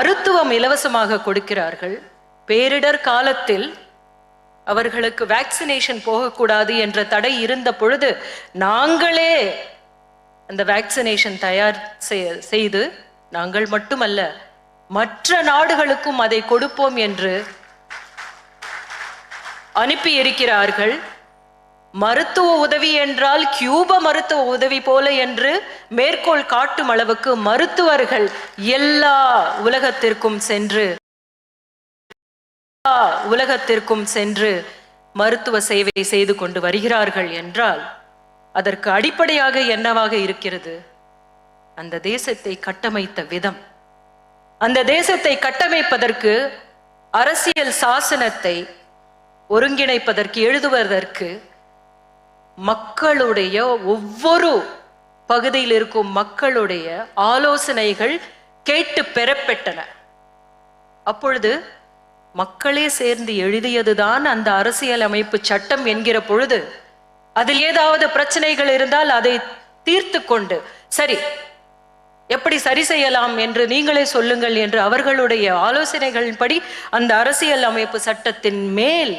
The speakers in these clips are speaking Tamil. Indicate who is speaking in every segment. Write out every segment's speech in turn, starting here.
Speaker 1: மருத்துவம் இலவசமாக கொடுக்கிறார்கள். பேரிடர் காலத்தில் அவர்களுக்கு வேக்சினேஷன் போகக்கூடாது என்ற தடை இருந்த பொழுது நாங்களே அந்த வேக்சினேஷன் தயார் செய்து நாங்கள் மட்டுமல்ல மற்ற நாடுகளுக்கும் அதை கொடுப்போம் என்று அனுப்பி இருக்கிறார்கள் மருத்துவ உதவி என்றால் கியூப மருத்துவ உதவி போல என்று மேற்கோள் காட்டும் அளவுக்கு மருத்துவர்கள் எல்லா உலகத்திற்கும் சென்று எல்லா உலகத்திற்கும் சென்று மருத்துவ சேவை செய்து கொண்டு வருகிறார்கள் என்றால் அதற்கு அடிப்படையாக என்னவாக இருக்கிறது? அந்த தேசத்தை கட்டமைத்த விதம். அந்த தேசத்தை கட்டமைப்பதற்கு அரசியல் சாசனத்தை ஒருங்கிணைப்பதற்கு எழுதுவதற்கு மக்களுடைய ஒவ்வொரு பகுதியில் இருக்கும் மக்களுடைய ஆலோசனைகள் கேட்டு பெறப்பெற்றன அப்பொழுது மக்களே சேர்ந்து எழுதியதுதான் அந்த அரசியல் அமைப்பு சட்டம் என்கிற பொழுது அதில் ஏதாவது பிரச்சனைகள் இருந்தால் அதை தீர்த்து கொண்டு சரி எப்படி சரி செய்யலாம் என்று நீங்களே சொல்லுங்கள் என்று அவர்களுடைய ஆலோசனைகளின்படி அந்த அரசியல் அமைப்பு சட்டத்தின் மேல்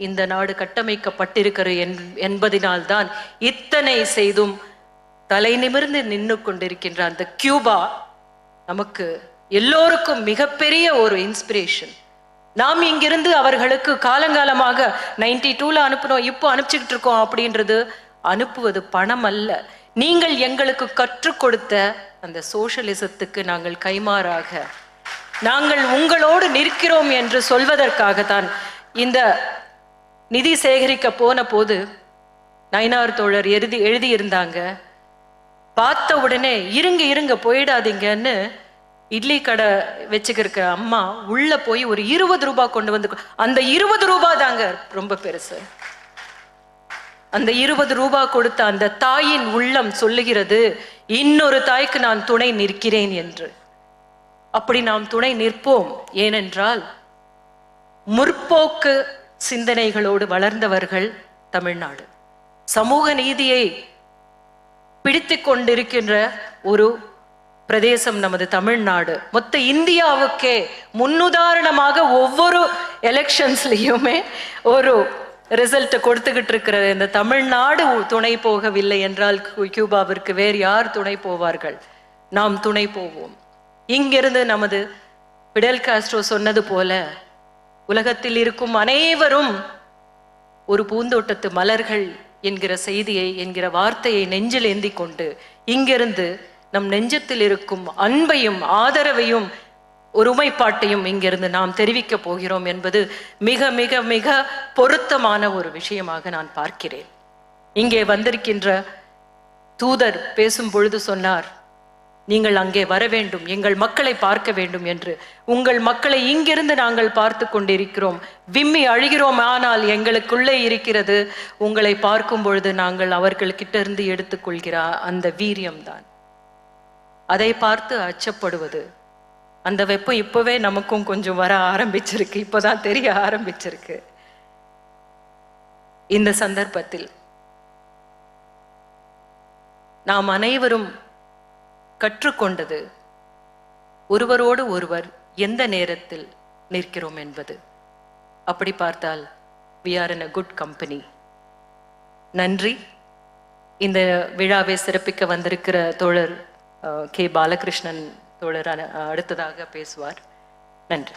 Speaker 1: இந்த நாடு கட்டமைக்கப்பட்டிருக்கிறது என்- என்பதினால்தான் இத்தனை செய்தும் தலை நிமிர்ந்து நின்று கொண்டிருக்கின்ற அந்த கியூபா நமக்கு எல்லோருக்கும் மிகப்பெரிய ஒரு இன்ஸ்பிரேஷன் நாம் இங்கிருந்து அவர்களுக்கு காலங்காலமாக நைன்டி டூல அனுப்பினோம் இப்போ அனுப்பிச்சுக்கிட்டு இருக்கோம் அப்படின்றது அனுப்புவது பணம் அல்ல நீங்கள் எங்களுக்கு கற்றுக் கொடுத்த அந்த சோஷலிசத்துக்கு நாங்கள் கைமாறாக நாங்கள் உங்களோடு நிற்கிறோம் என்று சொல்வதற்காகத்தான் இந்த நிதி சேகரிக்க போன போது நயினார் தோழர் எழுதி எழுதியிருந்தாங்க. பார்த்த உடனே இருங்க இருங்க போயிடாதீங்கன்னு இட்லி கடை வச்சுக்கிருக்க அம்மா உள்ள போய் ஒரு இருபது ரூபாய் கொண்டு வந்து அந்த இருபது ரூபாய் தாங்க ரொம்ப பெருசு. அந்த இருபது ரூபாய் கொடுத்த அந்த தாயின் உள்ளம் சொல்லுகிறது இன்னொரு தாய்க்கு நான் துணை நிற்கிறேன் என்று. அப்படி நாம் துணை நிற்போம். ஏனென்றால் முற்போக்கு சிந்தனைகளோடு வளர்ந்தவர்கள் தமிழ்நாடு. சமூக நீதியை பிடித்து கொண்டிருக்கின்ற ஒரு பிரதேசம் நமது தமிழ்நாடு. மொத்த இந்தியாவுக்கே முன்னுதாரணமாக ஒவ்வொரு எலெக்ஷன்ஸ்லயுமே ஒரு ரிசல்ட்டை கொடுத்துக்கிட்டு இருக்கிறது. இந்த தமிழ்நாடு துணை போகவில்லை என்றால் கியூபாவிற்கு வேறு யார் துணை போவார்கள்? நாம் துணை போவோம். இங்கிருந்து நமது பிடல் காஸ்ட்ரோ சொன்னது போல உலகத்தில் இருக்கும் அனைவரும் ஒரு பூந்தோட்டத்து மலர்கள் என்கிற செய்தியை என்கிற வார்த்தையை நெஞ்சில் ஏந்தி கொண்டு இங்கிருந்து நம் நெஞ்சத்தில் இருக்கும் அன்பையும் ஆதரவையும் ஒருமைப்பாட்டையும் இங்கிருந்து நாம் தெரிவிக்க போகிறோம் என்பது மிக மிக மிக பொருத்தமான ஒரு விஷயமாக நான் பார்க்கிறேன். இங்கே வந்திருக்கின்ற தூதர் பேசும் பொழுது சொன்னார் நீங்கள் அங்கே வர வேண்டும் எங்கள் மக்களை பார்க்க வேண்டும் என்று. உங்கள் மக்களை இங்கிருந்து நாங்கள் பார்த்து கொண்டிருக்கிறோம். விம்மி அழுகிறோம் ஆனால் எங்களுக்குள்ளே இருக்கிறது. உங்களை பார்க்கும் பொழுது நாங்கள் அவர்கள்கிட்ட இருந்து எடுத்துக்கொள்கிற அந்த வீரியம்தான். அதை பார்த்து அச்சப்படுவது. அந்த வெப்பம் இப்போவே நமக்கும் கொஞ்சம் வர ஆரம்பிச்சிருக்கு இப்போதான் தெரிய ஆரம்பிச்சிருக்கு. இந்த சந்தர்ப்பத்தில் நாம் அனைவரும் கற்றுக்கொண்டது. ஒருவரோடு ஒருவர் எந்த நேரத்தில் நிற்கிறோம் என்பது. அப்படி பார்த்தால் we are in a good company நன்றி. இந்த விழாவை சிறப்பிக்க வந்திருக்கிற தோழர் கே. பாலகிருஷ்ணன் தோழர் அடுத்ததாக பேசுவார். நன்றி.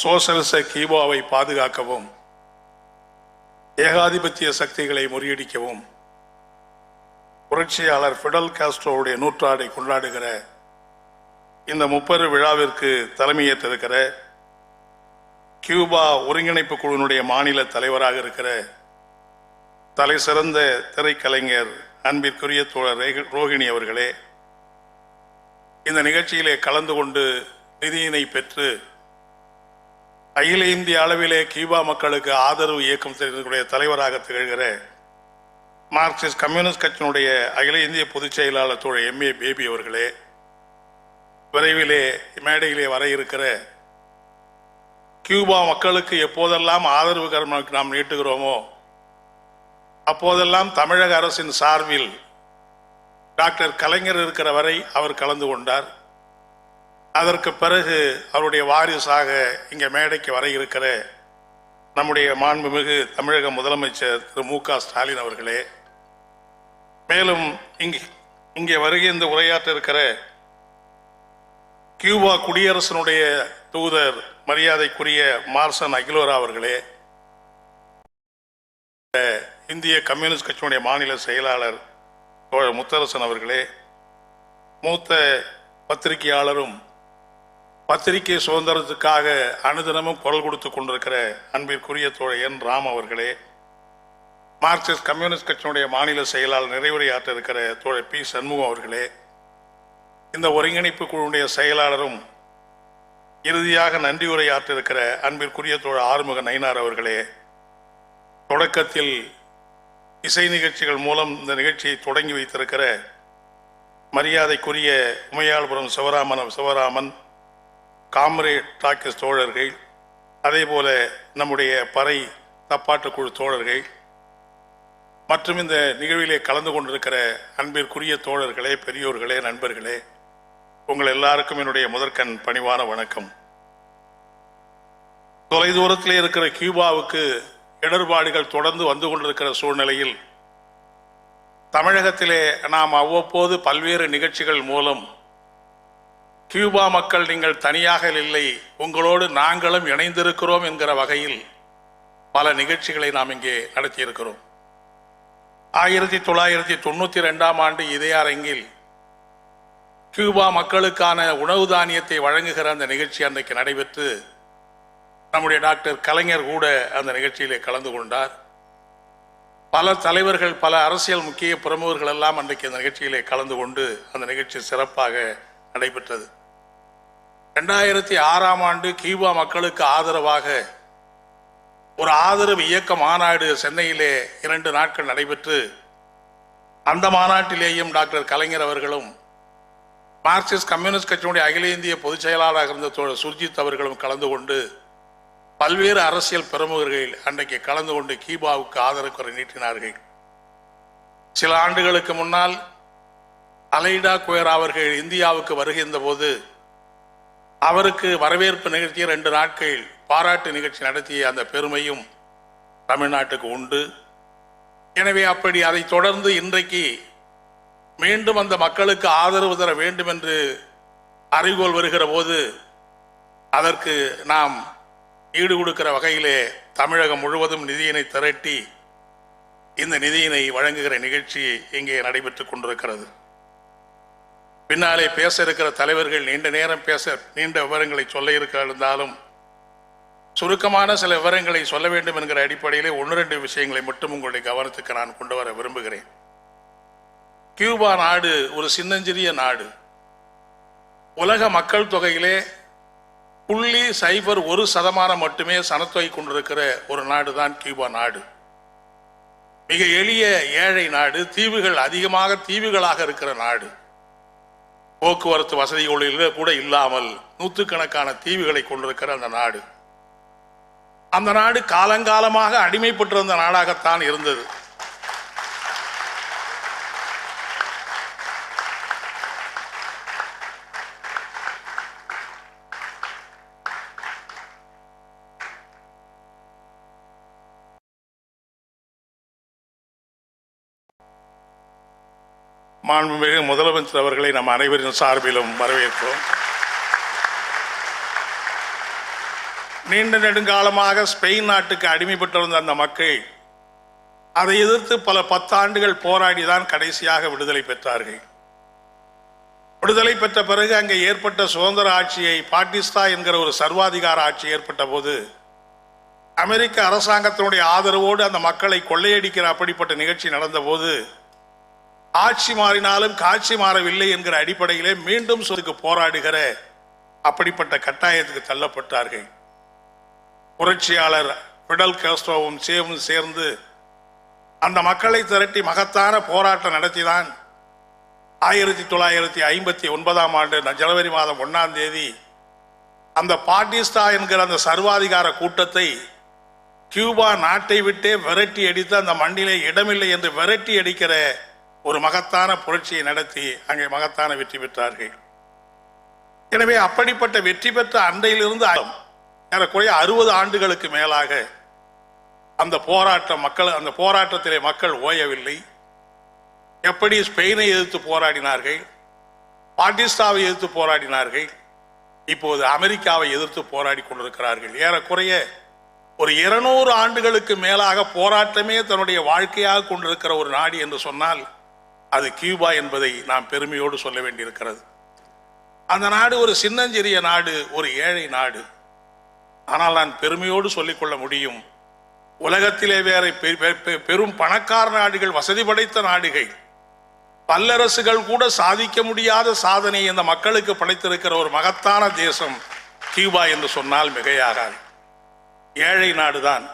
Speaker 2: சோசலிச கீபாவை பாதுகாக்கவும் ஏகாதிபத்திய சக்திகளை முறியடிக்கவும் புரட்சியாளர் ஃபிடல் காஸ்ட்ரோவுடைய நூற்றாண்டை கொண்டாடுகிற இந்த முப்பெரு விழாவிற்கு தலைமையேற்றிருக்கிற கியூபா ஒருங்கிணைப்பு குழுவினுடைய மாநில தலைவராக இருக்கிற தலை சிறந்த திரைக்கலைஞர் அன்பிற்குரிய தோழர் ரோஹிணி ரோகிணி அவர்களே இந்த நிகழ்ச்சியிலே கலந்து கொண்டு நிதியினை பெற்று அகில இந்திய அளவிலே கியூபா மக்களுக்கு ஆதரவு இயக்கம் செய்தக்கூடிய தலைவராக திகழ்கிற மார்க்சிஸ்ட் கம்யூனிஸ்ட் கட்சியினுடைய அகில இந்திய பொதுச் செயலாளர் தோழர் எம் ஏ பேபி அவர்களே விரைவிலே மேடையிலே வர இருக்கிற கியூபா மக்களுக்கு எப்போதெல்லாம் ஆதரவு கருமனுக்கு நாம் நீட்டுகிறோமோ அப்போதெல்லாம் தமிழக அரசின் சார்பில் டாக்டர் கலைஞர் இருக்கிற வரை அவர் கலந்து கொண்டார். அதற்கு பிறகு அவருடைய வாரிசாக இங்கே மேடைக்கு வர இருக்கிற நம்முடைய மாண்புமிகு தமிழக முதலமைச்சர் திரு மு க ஸ்டாலின் அவர்களே மேலும் இங்கே இங்கே வருகின்ற உரையாற்ற இருக்கிற கியூபா குடியரசனுடைய தூதர் மரியாதைக்குரிய மார்சன் அகிலோரா அவர்களே இந்திய கம்யூனிஸ்ட் கட்சியினுடைய மாநில செயலாளர் முத்தரசன் அவர்களே மூத்த பத்திரிகையாளரும் பத்திரிகை சுதந்திரத்துக்காக அனுதினமும் குரல் கொடுத்து கொண்டிருக்கிற அன்பிற்குரிய தோழர் என் ராம் அவர்களே மார்க்சிஸ்ட் கம்யூனிஸ்ட் கட்சியினுடைய மாநில செயலாளர் நிறைவுரையாற்ற இருக்கிற தோழர் பி. சண்முகம் அவர்களே இந்த ஒருங்கிணைப்பு குழுவுடைய செயலாளரும் இறுதியாக நன்றி உரையாற்ற இருக்கிற அன்பிற்குரிய தோழர் ஆறுமுக நயினார் அவர்களே தொடக்கத்தில் இசை நிகழ்ச்சிகள் மூலம் இந்த நிகழ்ச்சியை தொடங்கி வைத்திருக்கிற மரியாதைக்குரிய உமையாள்புரம் சிவராமன் சிவராமன் காம்ரேட் டாக்கிஸ் தோழர்கள் அதே போல நம்முடைய பறை தப்பாட்டுக்குழு தோழர்கள் மற்றும் இந்த நிகழ்விலே கலந்து கொண்டிருக்கிற அன்பிற்குரிய தோழர்களே பெரியோர்களே நண்பர்களே உங்கள் எல்லாருக்கும் என்னுடைய முதற்கண் பணிவான வணக்கம். தொலைதூரத்திலே இருக்கிற கியூபாவுக்கு இடர்பாடுகள் தொடர்ந்து வந்து கொண்டிருக்கிற சூழ்நிலையில் தமிழகத்திலே நாம் அவ்வப்போது பல்வேறு நிகழ்ச்சிகள் மூலம் கியூபா மக்கள் நீங்கள் தனியாக இல்லை உங்களோடு நாங்களும் இணைந்திருக்கிறோம் என்கிற வகையில் பல நிகழ்ச்சிகளை நாம் இங்கே நடத்தியிருக்கிறோம். ஆயிரத்தி தொள்ளாயிரத்தி தொண்ணூற்றி ரெண்டாம் ஆண்டு இதே அரங்கில் கியூபா மக்களுக்கான உணவு தானியத்தை வழங்குகிற அந்த நிகழ்ச்சி அன்றைக்கு நடைபெற்று நம்முடைய டாக்டர் கலைஞர் கூட அந்த நிகழ்ச்சியிலே கலந்து கொண்டார். பல தலைவர்கள் பல அரசியல் முக்கிய பிரமுகர்கள் எல்லாம் அன்றைக்கு அந்த நிகழ்ச்சியிலே கலந்து கொண்டு அந்த நிகழ்ச்சி சிறப்பாக நடைபெற்றது. ரெண்டாயிரத்தி ஆறாம் ஆண்டு கியூபா மக்களுக்கு ஆதரவாக ஒரு ஆதரவு இயக்க மாநாடு சென்னையிலே இரண்டு நாட்கள் நடைபெற்று அந்த மாநாட்டிலேயும் டாக்டர் கலைஞர் அவர்களும் மார்க்சிஸ்ட் கம்யூனிஸ்ட் கட்சியினுடைய அகில இந்திய பொதுச் செயலாளராக இருந்த தோழர் சுர்ஜித் அவர்களும் கலந்து கொண்டு பல்வேறு அரசியல் பிரமுகர்கள் அன்றைக்கு கலந்து கொண்டு கீபாவுக்கு ஆதரவு குறை நீட்டினார்கள். சில ஆண்டுகளுக்கு முன்னால் அலைடா குயரா அவர்கள் இந்தியாவுக்கு வருகின்ற போது அவருக்கு வரவேற்பு நிகழ்ச்சியை ரெண்டு நாட்கள் பாராட்டு நிகழ்ச்சி நடத்திய அந்த பெருமையும் தமிழ்நாட்டுக்கு உண்டு. எனவே அப்படி அதை தொடர்ந்து இன்றைக்கு மீண்டும் அந்த மக்களுக்கு ஆதரவு தர வேண்டும் என்று அறிவுகோள் வருகிற போது அதற்கு நாம் ஈடு கொடுக்கிற வகையிலே தமிழகம் முழுவதும் நிதியினை திரட்டி இந்த நிதியினை வழங்குகிற நிகழ்ச்சி இங்கே நடைபெற்றுக் கொண்டிருக்கிறது. பின்னாலே பேச இருக்கிற தலைவர்கள் நீண்ட நேரம் பேச நீண்ட விவரங்களை சொல்ல இருக்க இருந்தாலும் சுருக்கமான சில விவரங்களை சொல்ல வேண்டும் என்கிற அடிப்படையிலே ஒன்று ரெண்டு விஷயங்களை மட்டும் உங்களுடைய கவனத்துக்கு நான் கொண்டு வர விரும்புகிறேன். கியூபா நாடு ஒரு சின்னஞ்சிறிய நாடு. உலக மக்கள் தொகையிலே புள்ளி சைபர் ஒரு சதமானம் மட்டுமே சனத்தொகை கொண்டிருக்கிற ஒரு நாடு தான் கியூபா நாடு. மிக எளிய ஏழை நாடு தீவுகள் அதிகமாக தீவுகளாக இருக்கிற நாடு. போக்குவரத்து வசதிகளில் கூட இல்லாமல் நூற்றுக்கணக்கான தீவுகளை கொண்டிருக்கிற அந்த நாடு. அந்த நாடு காலங்காலமாக அடிமைப்பட்டிருந்த நாடாகத்தான் இருந்தது. மாண்புமிகு முதலமைச்சர் அவர்களை நம் அனைவரின் சார்பிலும் வரவேற்போம் நீண்ட நெடுங்காலமாக ஸ்பெயின் நாட்டுக்கு அடிமைப்பட்டிருந்த அந்த மக்கள் அதை எதிர்த்து பல பத்தாண்டுகள் போராடி தான் கடைசியாக விடுதலை பெற்றார்கள். விடுதலை பெற்ற பிறகு அங்கே ஏற்பட்ட சுதந்திர ஆட்சியை பாகிஸ்தா என்கிற ஒரு சர்வாதிகார ஆட்சி ஏற்பட்ட போது அமெரிக்க அரசாங்கத்தினுடைய ஆதரவோடு அந்த மக்களை கொள்ளையடிக்கிற அப்படிப்பட்ட நிகழ்ச்சி நடந்தபோது ஆட்சி மாறினாலும் காட்சி மாறவில்லை என்கிற அடிப்படையிலே மீண்டும் சொத்துக்கு போராடுகிற அப்படிப்பட்ட கட்டாயத்துக்கு தள்ளப்பட்டார்கள். புரட்சியாளர் பிடல் காஸ்ட்ரோவும் சேவும் சேர்ந்து அந்த மக்களை திரட்டி மகத்தான போராட்டம் நடத்திதான் ஆயிரத்தி தொள்ளாயிரத்தி ஐம்பத்தி ஒன்பதாம் ஆண்டு ந- ஜனவரி மாதம் ஒன்னாம் தேதி அந்த பாட்டிஸ்டா என்கிற அந்த சர்வாதிகார கூட்டத்தை கியூபா நாட்டை விட்டே விரட்டி அடித்து அந்த மண்ணிலே இடமில்லை என்று விரட்டி அடிக்கிற ஒரு மகத்தான புரட்சியை நடத்தி அங்கே மகத்தான வெற்றி பெற்றார்கள். எனவே அப்படிப்பட்ட வெற்றி பெற்ற அண்டையிலிருந்து ஏறக்குறைய அறுபது ஆண்டுகளுக்கு மேலாக அந்த போராட்டம் மக்கள் அந்த போராட்டத்திலே மக்கள் ஓயவில்லை. எப்படி ஸ்பெயினை எதிர்த்து போராடினார்கள் பாகிஸ்தாவை எதிர்த்து போராடினார்கள் இப்போது அமெரிக்காவை எதிர்த்து போராடி கொண்டிருக்கிறார்கள். ஏறக்குறைய ஒரு இருநூறு ஆண்டுகளுக்கு மேலாக போராட்டமே தன்னுடைய வாழ்க்கையாக கொண்டிருக்கிற ஒரு நாடு என்று சொன்னால் அது கியூபா என்பதை நாம் பெருமையோடு சொல்ல வேண்டியிருக்கிறது. அந்த நாடு ஒரு சின்னஞ்சிறிய நாடு ஒரு ஏழை நாடு. ஆனால் நான் பெருமையோடு சொல்லிக்கொள்ள முடியும் உலகத்திலே வேற பெ- பெ- பெரும் பணக்கார நாடுகள் வசதி படைத்த நாடுகள் பல்லரசுகள் கூட சாதிக்க முடியாத சாதனை இந்த மக்களுக்கு படைத்திருக்கிற ஒரு மகத்தான தேசம் கியூபா என்று சொன்னால் மிகையாகாது. ஏழை நாடுதான்.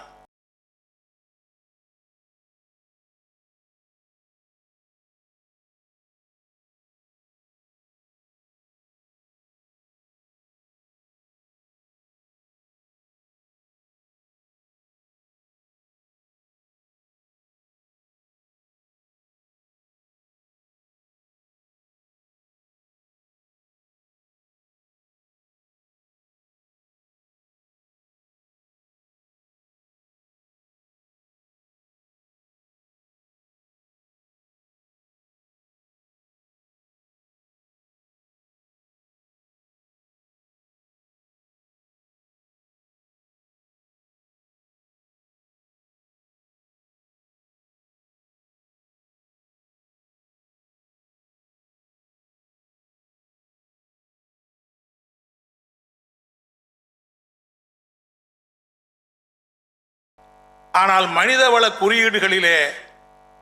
Speaker 2: ஆனால் மனிதவள குறியீடுகளிலே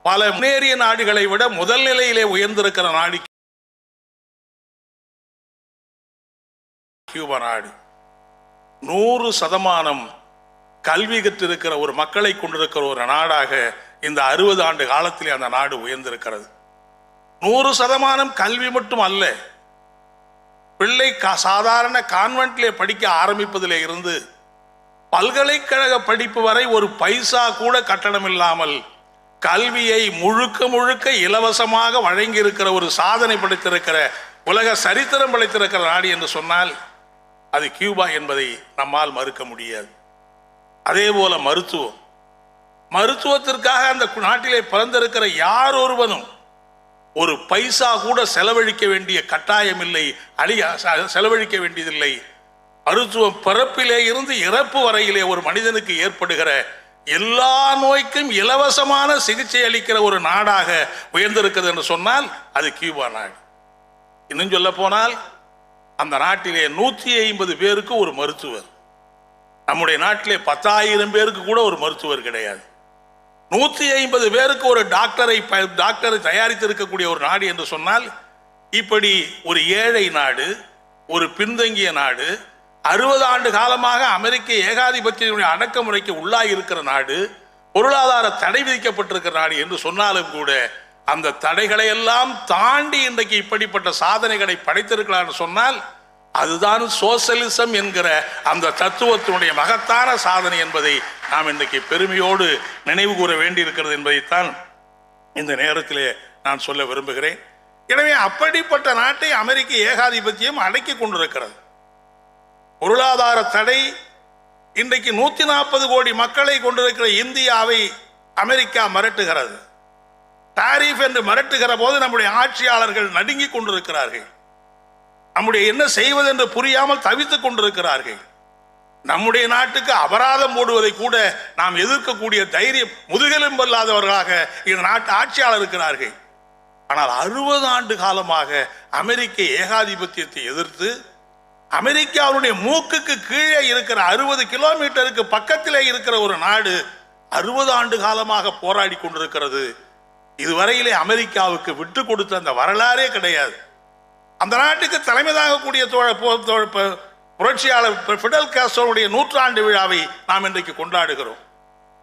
Speaker 2: பல முன்னேறிய நாடுகளை விட முதல் நிலையிலே உயர்ந்திருக்கிற நாடு கியூபா நாடு. நூறு சதமானம் கல்வி கற்றிருக்கிற ஒரு மக்களை கொண்டிருக்கிற ஒரு நாடாக இந்த அறுபது ஆண்டு காலத்திலே அந்த நாடு உயர்ந்திருக்கிறது. நூறு சதமானம் கல்வி மட்டும் அல்ல பிள்ளை கா- சாதாரண கான்வென்ட்லே படிக்க ஆரம்பிப்பதிலே இருந்து பல்கலைக்கழக படிப்பு வரை ஒரு பைசா கூட கட்டணம் இல்லாமல் கல்வியை முழுக்க முழுக்க இலவசமாக வழங்கியிருக்கிற ஒரு சாதனை படைத்திருக்கிற உலக சரித்திரம் படைத்திருக்கிற நாடு என்று சொன்னால் அது கியூபா என்பதை நம்மால் மறுக்க முடியாது. அதே போல மருத்துவம். மருத்துவத்திற்காக அந்த நாட்டிலே பிறந்திருக்கிற யார் ஒருவனும் ஒரு பைசா கூட செலவழிக்க வேண்டிய கட்டாயம் இல்லை அழி செலவழிக்க வேண்டியதில்லை. அருத்துவம் பிறப்பிலே இருந்து இறப்பு வரையிலே ஒரு மனிதனுக்கு ஏற்படுகிற எல்லா நோய்க்கும் இலவசமான சிகிச்சை அளிக்கிற ஒரு நாடாக உயர்ந்திருக்கிறது என்று சொன்னால் அது கியூபா நாடு. இன்னும் சொல்ல போனால் அந்த நாட்டிலே நூற்றி ஐம்பது பேருக்கு ஒரு மருத்துவர். நம்முடைய நாட்டிலே பத்தாயிரம் பேருக்கு கூட ஒரு மருத்துவர் கிடையாது. நூற்றி ஐம்பது பேருக்கு ஒரு டாக்டரை ப- டாக்டரை தயாரித்திருக்கக்கூடிய ஒரு நாடு என்று சொன்னால் இப்படி ஒரு ஏழை நாடு ஒரு பின்தங்கிய நாடு அறுபது ஆண்டு காலமாக அமெரிக்க ஏகாதிபத்தியனுடைய அடக்குமுறைக்கு உள்ளாகி இருக்கிற நாடு பொருளாதார தடை விதிக்கப்பட்டிருக்கிற நாடு என்று சொன்னாலும் கூட அந்த தடைகளை எல்லாம் தாண்டி இன்றைக்கு இப்படிப்பட்ட சாதனைகளை படைத்திருக்கலாம்னு சொன்னால் அதுதான் சோசலிசம் என்கிற அந்த தத்துவத்தினுடைய மகத்தான சாதனை என்பதை நாம் இன்றைக்கு பெருமையோடு நினைவு கூற வேண்டியிருக்கிறது என்பதைத்தான் இந்த நேரத்திலே நான் சொல்ல விரும்புகிறேன். எனவே அப்படிப்பட்ட நாட்டை அமெரிக்க ஏகாதிபத்தியம் அடக்கி கொண்டிருக்கிறது. பொருளாதார தடை இன்றைக்கு நூத்தி நாற்பது கோடி மக்களை கொண்டிருக்கிற இந்தியாவை அமெரிக்கா மிரட்டுகிறது. டாரிஃப் என்று மிரட்டுகிற போது நம்முடைய ஆட்சியாளர்கள் நடுங்கிக் கொண்டிருக்கிறார்கள். நம்முடைய என்ன செய்வது என்று புரியாமல் தவித்துக் கொண்டிருக்கிறார்கள். நம்முடைய நாட்டுக்கு அபராதம் போடுவதை கூட நாம் எதிர்க்கக்கூடிய தைரியம் முதுகெலும்பல்லாதவர்களாக இந்த நாட்டு ஆட்சியாளர் இருக்கிறார்கள். ஆனால் அறுபது ஆண்டு காலமாக அமெரிக்க ஏகாதிபத்தியத்தை எதிர்த்து அமெரிக்காவுடைய மூக்குக்கு கீழே இருக்கிற அறுபது கிலோமீட்டருக்கு பக்கத்திலே இருக்கிற ஒரு நாடு அறுபது ஆண்டு காலமாக போராடி கொண்டிருக்கிறது. இதுவரையிலே அமெரிக்காவுக்கு விட்டு கொடுத்த அந்த வரலாறே கிடையாது. அந்த நாட்டுக்கு தலைமை தாங்கக்கூடிய புரட்சியாளர் பிடல் காஸ்டோனுடைய நூற்றாண்டு விழாவை நாம் இன்றைக்கு கொண்டாடுகிறோம்.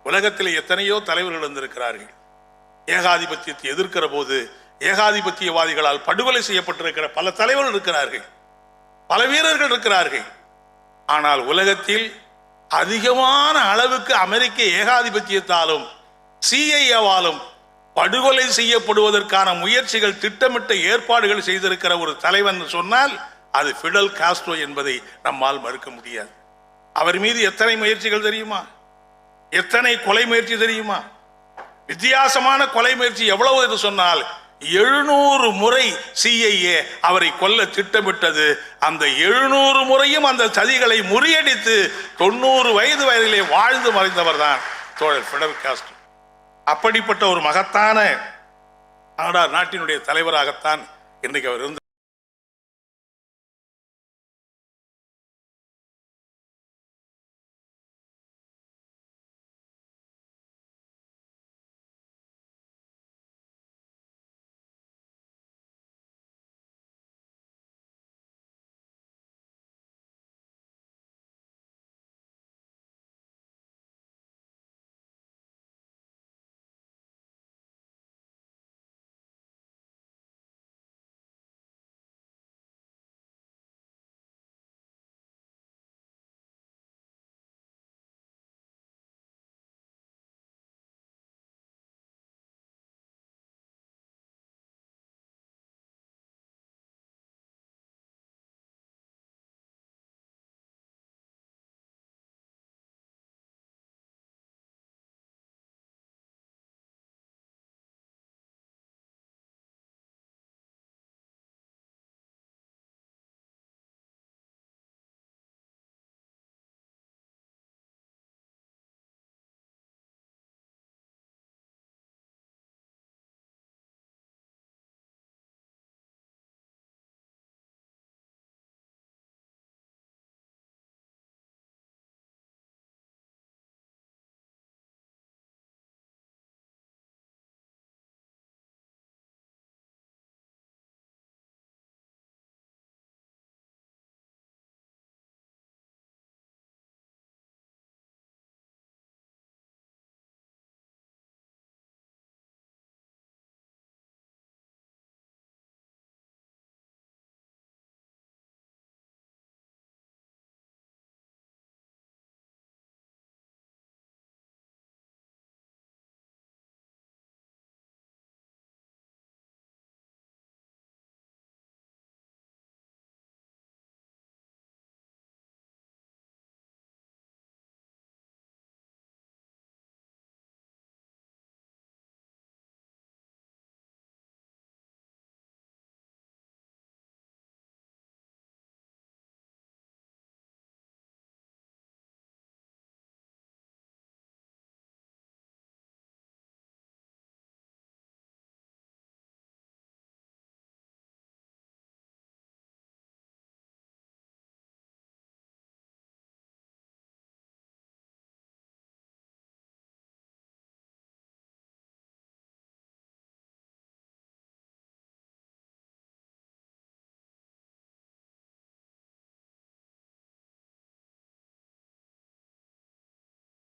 Speaker 2: உலகத்தில் எத்தனையோ தலைவர்கள் இருந்திருக்கிறார்கள். ஏகாதிபத்தியத்தை எதிர்க்கிற போது ஏகாதிபத்தியவாதிகளால் படுகொலை செய்யப்பட்டிருக்கிற பல தலைவர்கள் இருக்கிறார்கள். பல வீரர்கள் இருக்கிறார்கள். ஆனால் உலகத்தில் அதிகமான அளவுக்கு அமெரிக்க ஏகாதிபத்தியத்தாலும் சிஐஏவாலும் படுகொலை செய்யப்படுவதற்கான முயற்சிகள் திட்டமிட்ட ஏற்பாடுகள் செய்திருக்கிற ஒரு தலைவன் சொன்னால் அது ஃபிடல் காஸ்ட்ரோ என்பதை நம்மால் மறுக்க முடியாது. அவர் மீது எத்தனை முயற்சிகள் தெரியுமா? எத்தனை கொலை முயற்சி தெரியுமா? வித்தியாசமான கொலை முயற்சி எவ்வளவு என்று சொன்னால் எழுநூறு முறை சிஐஏ அவரை கொல்ல திட்டமிட்டது. அந்த எழுநூறு முறையும் அந்த சதிகளை முறியடித்து தொண்ணூறு வயது வயதிலே வாழ்ந்து மறைந்தவர் தான் தோழர் பிடல் காஸ்ட். அப்படிப்பட்ட ஒரு மகத்தான நாடா நாட்டினுடைய தலைவராகத்தான் இன்றைக்கு அவர் இருந்தார்